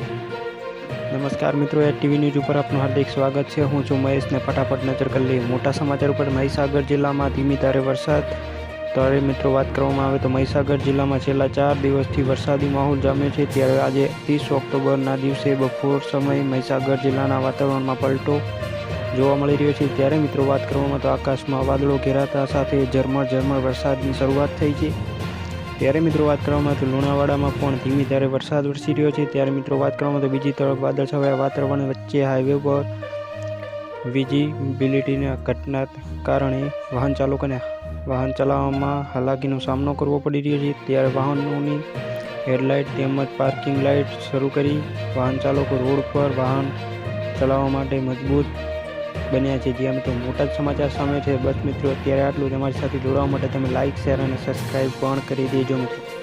નમસ્કાર મિત્રો, એ TV news ઉપર આપનું હાર્દિક સ્વાગત છે. હું છું મહેશને ફટાફટ નજર કરી લઈએ. મોટા સમાચાર ઉપર મહીસાગર જિલ્લામાં ધીમી ધારે વરસાદ. ત્યારે મિત્રો વાત કરવામાં આવે તો મહીસાગર જિલ્લામાં છેલ્લા ચાર દિવસથી વરસાદી માહોલ જામ્યો છે. ત્યારે આજે ત્રીસ ઓક્ટોબરના દિવસે બપોર સમયે મહીસાગર જિલ્લાના વાતાવરણમાં પલટો જોવા મળી રહ્યો છે. ત્યારે મિત્રો વાત કરવામાં તો આકાશમાં વાદળો ઘેરાતા સાથે ઝરમર ઝરમર વરસાદની શરૂઆત થઈ છે. ત્યારે મિત્રો વાત કરવામાં તો લુણાવાડામાં પણ ધીમી ધારે વરસાદ વરસી રહ્યો છે. ત્યારે મિત્રો વાત કરવામાં તો બીજી તરફ વાદળ છવાયા. વાતાવરણ વચ્ચે હાઈવે પર વિઝિબિલિટીના ઘટના કારણે વાહન ચાલકોને વાહન ચલાવવામાં હાલાકીનો સામનો કરવો પડી રહ્યો છે. ત્યારે વાહનોની હેડલાઇટ તેમજ પાર્કિંગ લાઇટ શરૂ કરી વાહન ચાલકો રોડ પર વાહન ચલાવવા માટે મજબૂત બન્યા છે. જેમ મિત્રો મોટા સમાચાર સામે છે. બસ મિત્રો, અત્યારે આટલું તમારી સાથે જોડાવા માટે તમે લાઇક શેર અને સબસ્ક્રાઈબ પણ કરી દેજો મિત્રો.